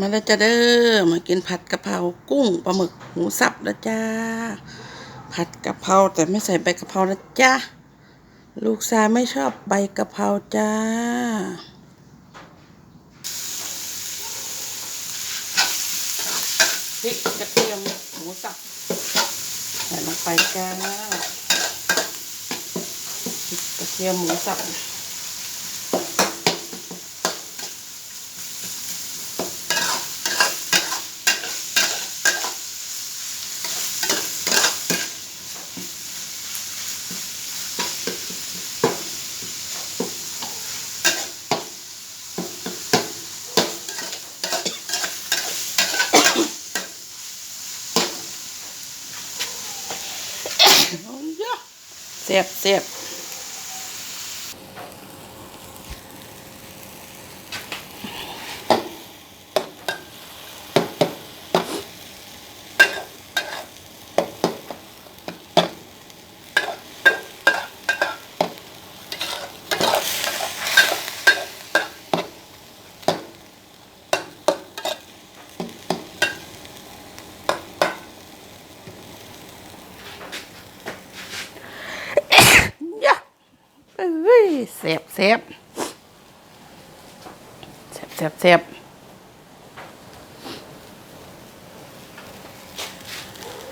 มาแล้วจ้าเด้อมากินผัดกะเพรากุ้งปลาหมึกหมูสับแล้วจ้า ผัดกะเพราแต่ไม่ใส่ใบกะเพรานะจ้าลูกชายไม่ชอบใบกะเพราจ้า พริกกระเทียมหมูสับใส่ลงไปจ้าพริกกระเทียมหมูสับ เสียบเสียบ เอ้ยเสียบเสียบเสียบเสียบเสียบ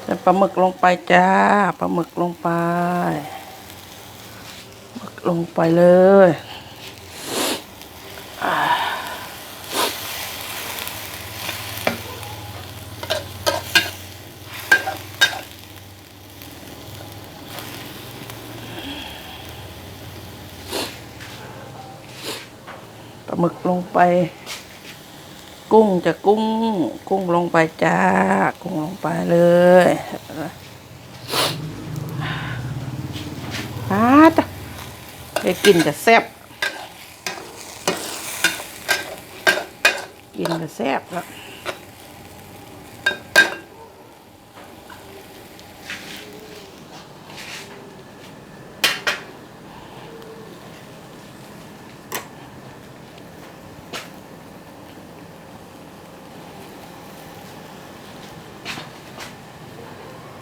ใส่ปลาหมึกลงไปจ้าปลาหมึกลงไปหมึกลงไปเลยอ่า หมึกลงไป กุ้งจะกุ้ง กุ้งลงไปจ้า กุ้งลงไปเลยอาจะไปกินจะแซ่บกินจะแซ่บแล้ว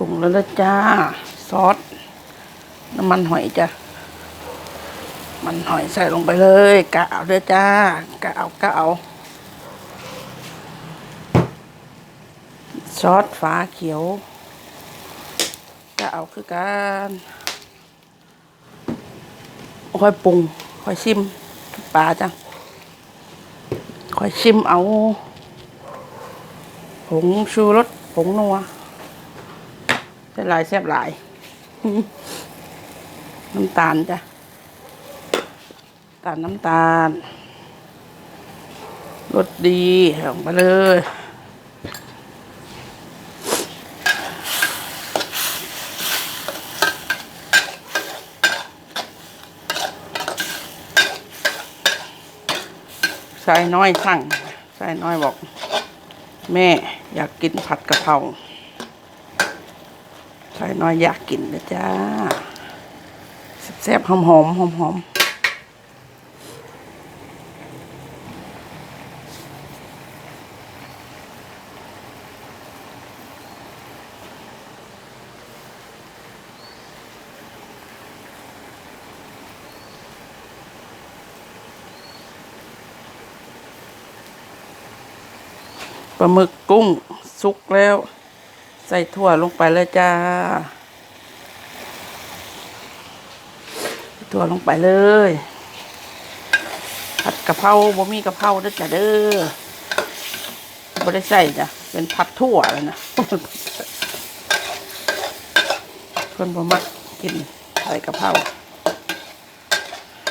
รุงแล้วนะจ้า ซอส น้ำมันหอยจ้ะ มันหอยใส่ลงไปเลยกะเอาเด้อจ้ากะเอากะเอา ซอสฝาเขียวกะเอาคือกันค่อยปรุงค่อยชิมปลาจ้ะค่อยชิมเอาผงชูรสผงนัว ใส่หลายแซ่บหลาย น้ำตาลจ้ะตาลน้ำตาลรสดีลงไปเลยใส่น้อยสั่งใส่น้อยบอก แม่อยากกินผัดกะเพรา ใส่น้อยอยากกินนะจ้าแซ่บๆหอมๆหอมปลาหมึกกุ้ง สุกแล้ว ใส่ถั่วลงไปเลยจ้า ถั่วลงไปเลย ผัดกะเพราบ่มีกะเพราเด้อจ้ะเด้อบ่ได้ใส่จ้ะเป็นผัดถั่วเลยนะเพิ่นบ่มักกินใส่กะเพรา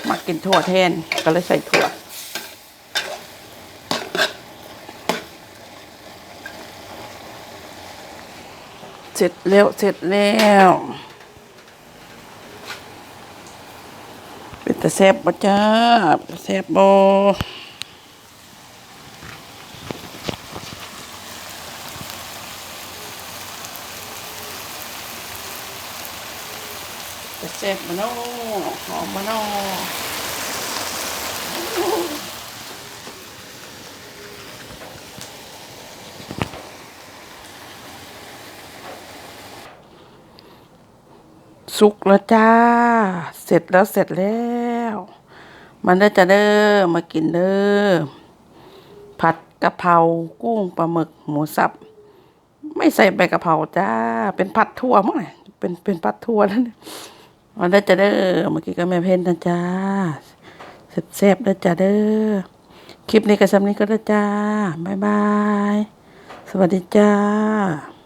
มักกินถั่วแทนก็เลยใส่ถั่ว ร็จแล้วเสร็จแล้วเป็นตะแซบบ่จ้าตะแซบบ่ตะแซบบ่เนาะหอมบ่เนาะ สุกแล้วจ้า เสร็จแล้วเสร็จแล้ว มันได้อจะเด้อมากินเด้อผัดกะเพรากุ้งปลาหมึกหมูสับ ไม่ใส่ใบกะเพราจ้า เป็นผัดทั่วมั้งเนี่เป็นเป็นผัดทั่วแล้วเนี่ยมันได้อจะเด้อเมื่อกี้ก็แม่เพ็ญนะจ้าแซ่บๆแล้วจ้าเด้อคลิปนี้ก็สำนี้ก็ได้อจ้าบ๊ายบาย สวัสดีจ้า